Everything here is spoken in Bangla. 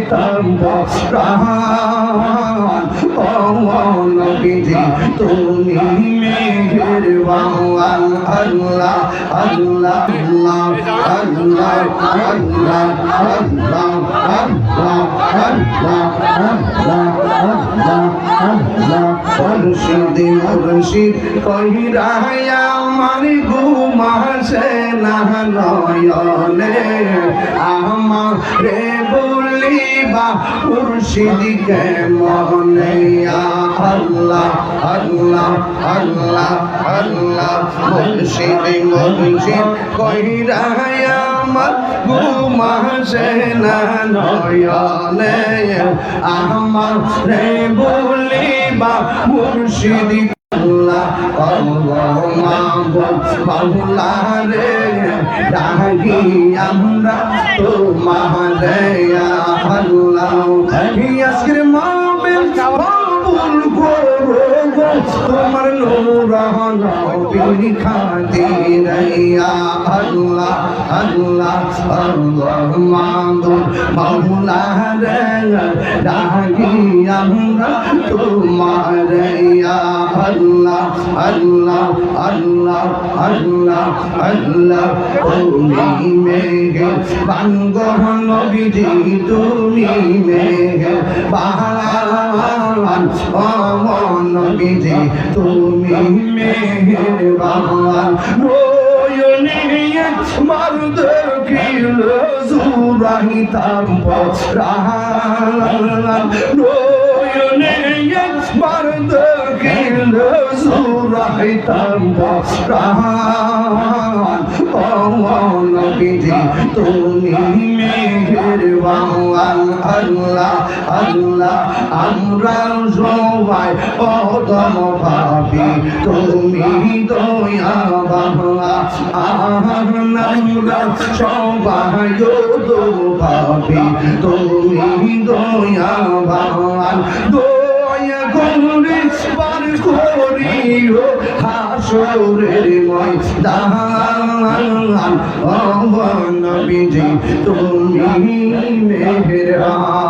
পরান অমন নবীজি তুমি মেঘের আমার ঘুমাসে না নয়নে। আমারে বলিবা মুর্শিদকে মনে আল্লাহ আল্লাহ আল্লাহ আল্লাহ মুর্শিদ মুর্শিদ কহিরায়া আমার ঘুমাসে না নয়নে। আমার রে মুর্শিদি আল্লাহ বাউলারে ডাকি আমরা তোমার আজকের মামেন বাবুল গো। তোমার নোরানা বিনি খাতে রাইয়া আল্লাহ আল্লাহ আল্লাহ মাদু বাউলা রে আমরা তোমার রাইয়া আল্লাহ আল্লাহ আল্লাহ আল্লাহ আল্লাহ, তুমি মেঘে বানগহ নবীজি, তুমি মেঘে বাহান নবীজি, তুমি মেঘের বাহান নয়নে মারদ কিল জুরাহিতাম পরান নয়নে জুরাহিতাম পরান অমন নবীজি তুমি মেঘের বাহান আল্লাহ আল্লাহ আমরা সবাই অদম ভাবি তুমি দয়া বাবা আমরা সবাই অদম ভাবি তুমি দয়া বাবান দয়া দুশ্মন করিল হাসরের ময়দান। অবনবীজি তুমি মেহরান